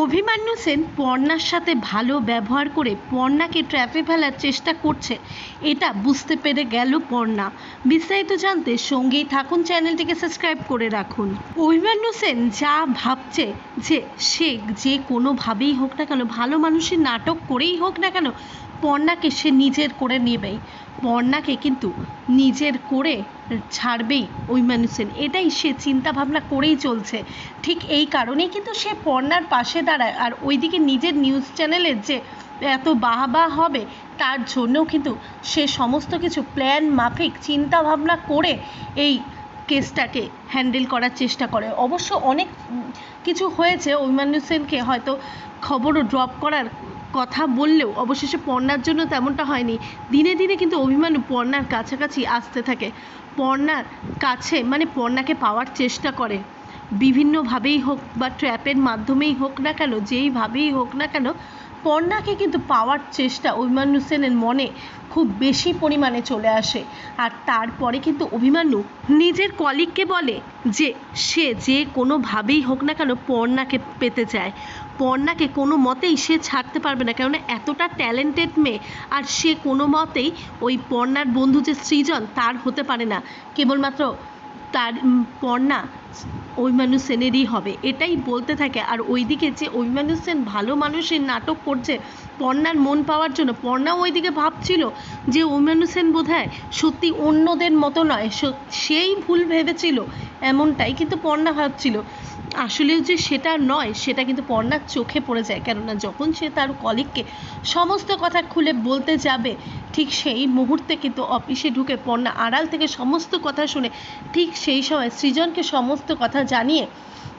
অভিমান্যু সেন পর্ণার সাথে ভালো ব্যবহার করে পর্ণাকে ট্র্যাপে ফেলার চেষ্টা করছে। এটা বুঝতে পেরে গেল পর্ণা। বিস্তারিত জানতে সঙ্গেই থাকুন চ্যানেলটিকে সাবস্ক্রাইব করে রাখুন। অভিমান্যু সেন যা ভাবছে যে সে যে কোনোভাবেই হোক না কেন, ভালো মানুষের নাটক করেই হোক না কেন পর্ণাকে সে নিজের করে নেবেই। পর্ণাকে কিন্তু নিজের করে ছাড়বেই ওই মানুষের। এটাই সে চিন্তা ভাবনা করেই চলছে। ঠিক এই কারণেই কিন্তু সে পর্ণার পাশে দাঁড়ায়। আর ওইদিকে নিজের নিউজ চ্যানেলের যে এত বাহবা হবে, তার জন্যও কিন্তু সে সমস্ত কিছু প্ল্যান মাফিক চিন্তা ভাবনা করে এই কেসটাকে হ্যান্ডেল করার চেষ্টা করে। অবশ্য অনেক কিছু হয়েছে। অভিমান্যু সেনকে হয়তো খবরও ড্রপ করার কথা বললেও অবশেষে পর্ণার জন্য তেমনটা হয়নি। দিনে দিনে কিন্তু অভিমান্যু পর্ণার কাছাকাছি আসতে থাকে। পর্ণার কাছে মানে পর্ণাকে পাওয়ার চেষ্টা করে। বিভিন্নভাবেই হোক বা ট্র্যাপের মাধ্যমেই হোক না কেন, যেইভাবেই হোক না কেন, পর্ণাকে কিন্তু পাওয়ার চেষ্টা অভিমান্যু সেনের মনে খুব বেশি পরিমাণে চলে আসে। আর তারপরে কিন্তু অভিমান্যু নিজের কলিগকে বলে যে সে যে কোনোভাবেই হোক না কেন পর্ণাকে পেতে চায়। পর্ণাকে কোনো মতেই সে ছাড়তে পারবে না, কেননা এতটা ট্যালেন্টেড মেয়ে আর সে কোনো মতেই ওই পর্ণার বন্ধু যে সৃজন তার হতে পারে না। কেবলমাত্র তার পর্ণা অভিমান্যু সেনেরই হবে। এটাই বলতে থাকে। আর ওইদিকে যে অভিমান্যু সেন ভালো মানুষের নাটক করছে, পর্ণার মন পাওয়ার জন্য, পর্ণাও ওইদিকে ভাবছিল যে অভিমান্যু সেন বোধহয় সত্যি অন্যদের মতো নয়। সেই ভুল ভেবেছিল, এমনটাই। কিন্তু পর্ণা ভাবছিল আসলেও যে সেটা নয়, সেটা কিন্তু পর্ণার চোখে পড়ে যায়। কেননা যখন সে তার কলিগকে সমস্ত কথা খুলে বলতে যাবে, ঠিক সেই মুহূর্তে কিন্তু অফিসে ঢুকে পর্ণা আড়াল থেকে সমস্ত কথা শুনে ঠিক সেই সময় সৃজনকে সমস্ত কথা জানিয়ে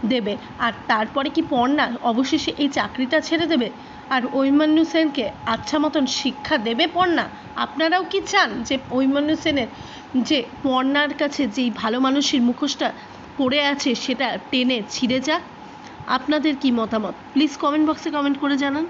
দেবে। আর তারপরে কি পর্ণা অবশেষে এই চাকরিটা ছেড়ে দেবে? আর ঐমান্যু সেনকে আচ্ছা মতন শিক্ষা দেবে পর্ণা? আপনারাও কি চান যে ঐমান্যু সেনের যে পর্ণার কাছে যেই ভালো মানুষের মুখোশটা পড়ে আছে সেটা টেনে ছিঁড়ে যাক। আপনাদের কি মতামত? প্লিজ কমেন্ট বক্সে কমেন্ট করে জানান।